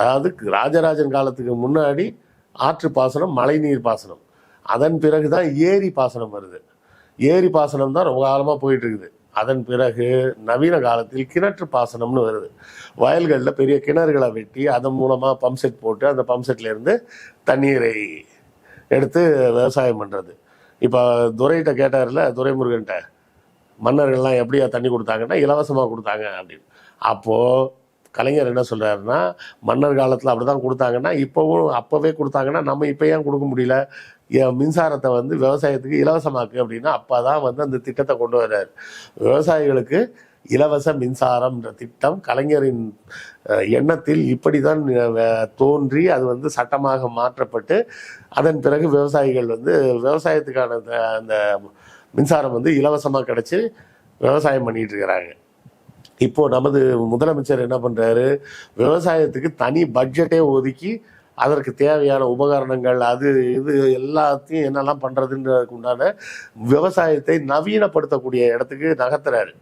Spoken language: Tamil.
அதாவது ராஜராஜன் காலத்துக்கு முன்னாடி ஆற்று பாசனம் மழைநீர் பாசனம். அதன் பிறகு தான் ஏரி பாசனம் வருது. ஏரி பாசனம் தான் ரொம்ப காலமாக போயிட்டு இருக்குது அதன் பிறகு நவீன காலத்தில் கிணற்று பாசனம்னு வருது. வயல்களில் பெரிய கிணறுகளை வெட்டி அதன் மூலமாக பம்ப் செட் போட்டு அந்த பம்ப் செட்லேருந்து தண்ணீரை எடுத்து விவசாயம் பண்ணுறது இப்போ துரைகிட்ட கேட்டார்ல துரைமுருகன்ட்ட மன்னர்கள்லாம் எப்படியா தண்ணி கொடுத்தாங்கன்னா இலவசமாக கொடுத்தாங்க அப்படின்னு. அப்போது கலைஞர் என்ன சொல்கிறாருன்னா மன்னர் காலத்தில் அப்படி தான் கொடுத்தாங்கன்னா இப்போவும் அப்போவே கொடுத்தாங்கன்னா நம்ம இப்போ ஏன் கொடுக்க முடியல? ஏன் மின்சாரத்தை வந்து விவசாயத்துக்கு இலவசமாக்கு அப்படின்னா அப்போ தான் வந்து அந்த திட்டத்தை கொண்டு வர்றாரு. விவசாயிகளுக்கு இலவச மின்சாரம்ன்ற திட்டம் கலைஞரின் எண்ணத்தில் இப்படி தான் தோன்றி அது வந்து சட்டமாக மாற்றப்பட்டு அதன் பிறகு விவசாயிகள் வந்து விவசாயத்துக்கான அந்த- அந்த மின்சாரம் வந்து இலவசமாக கிடைச்சி விவசாயம் பண்ணிகிட்டு இருக்கிறாங்க. இப்போ நமது முதலமைச்சர் என்ன பண்ணுறாரு விவசாயத்துக்கு தனி பட்ஜெட்டே ஒதுக்கி அதற்கு தேவையான உபகரணங்கள் அது இது எல்லாத்தையும் என்னெல்லாம் பண்ணுறதுன்றதுக்கு உண்டான விவசாயத்தை நவீனப்படுத்தக்கூடிய இடத்துக்கு நகர்த்துறாரு.